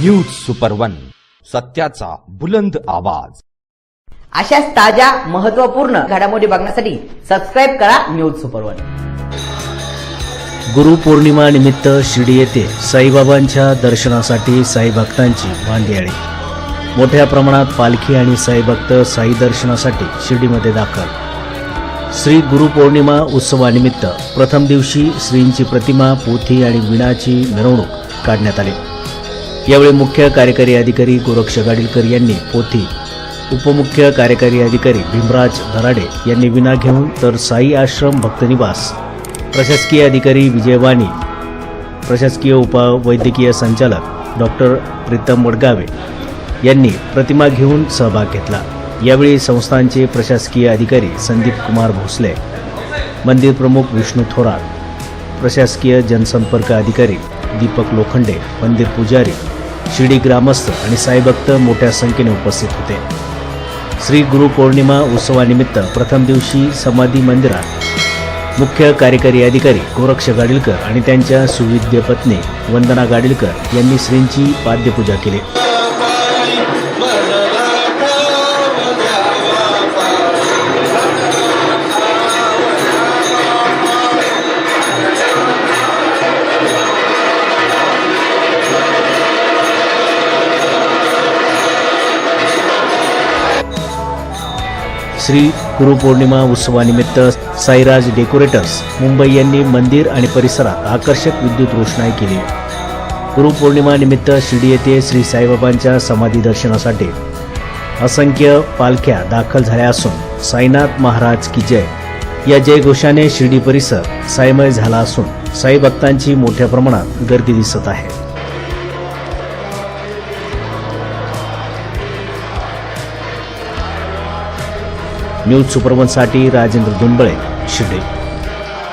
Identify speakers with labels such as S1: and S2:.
S1: News super one सत्याचा बुलंद आवाज.
S2: अशाच ताज्या महत्त्वपूर्ण घडामोडी बघण्यासाठी सबस्क्राईब करा न्यूज सुपर वन
S3: गुरुपौर्णिमा निमित्त शिर्डी येथे साईबाबांच्या दर्शनासाठी साई भक्तांची वांदियाळी. मोठ्या प्रमाणात पालखी आणि साई भक्त साई दर्शनासाठी शिर्डीमध्ये दाखल. श्री गुरुपौर्णिमा उत्सवानिमित्त प्रथम दिवशी श्रींची प्रतिमा पोथी आणि विणाची मिरवणूक काढण्यात आली. यावेळी मुख्य कार्यकारी अधिकारी गोरक्ष गाडीलकर यांनी पोथी. उपमुख्य कार्यकारी अधिकारी भीमराज दराडे यांनी विना घेऊन तर साई आश्रम भक्तनिवास. प्रशासकीय अधिकारी विजयवाणी प्रशासकीय उपवैद्यकीय संचालक डॉक्टर प्रीतम वडगावे यांनी प्रतिमा घेऊन सहभाग घेतला. यावेळी संस्थांचे प्रशासकीय अधिकारी संदीप कुमार भोसले मंदिर प्रमुख विष्णू थोरात प्रशासकीय जनसंपर्क अधिकारी दीपक लोखंडे मंदिर पुजारी शिर्डी ग्रामस्थ आणि साईभक्त मोठ्या संख्येने उपस्थित होते. श्री गुरुपौर्णिमा उत्सवानिमित्त प्रथम दिवशी समाधी मंदिरात मुख्य कार्यकारी अधिकारी गोरक्ष गाडीलकर आणि त्यांच्या सुविद्य पत्नी वंदना गाडीलकर यांनी श्रींची पाद्यपूजा केली. श्री गुरुपौर्णिमा उत्सवानिमित्त साईराज डेकोरेटर्स मुंबई यांनी मंदिर आणि परिसरात आकर्षक विद्युत रोषणाई केली. गुरुपौर्णिमानिमित्त शिर्डी येथे श्री साईबाबांच्या समाधी दर्शनासाठी असंख्य पालख्या दाखल झाल्या असून साईनाथ महाराज की जय या जयघोषाने शिर्डी परिसर साईमय झाला असून साई भक्तांची मोठ्या प्रमाणात गर्दी दिसत आहे. न्यूज सुपरवनसाठी राजेंद्र दुंबळे शिर्डी.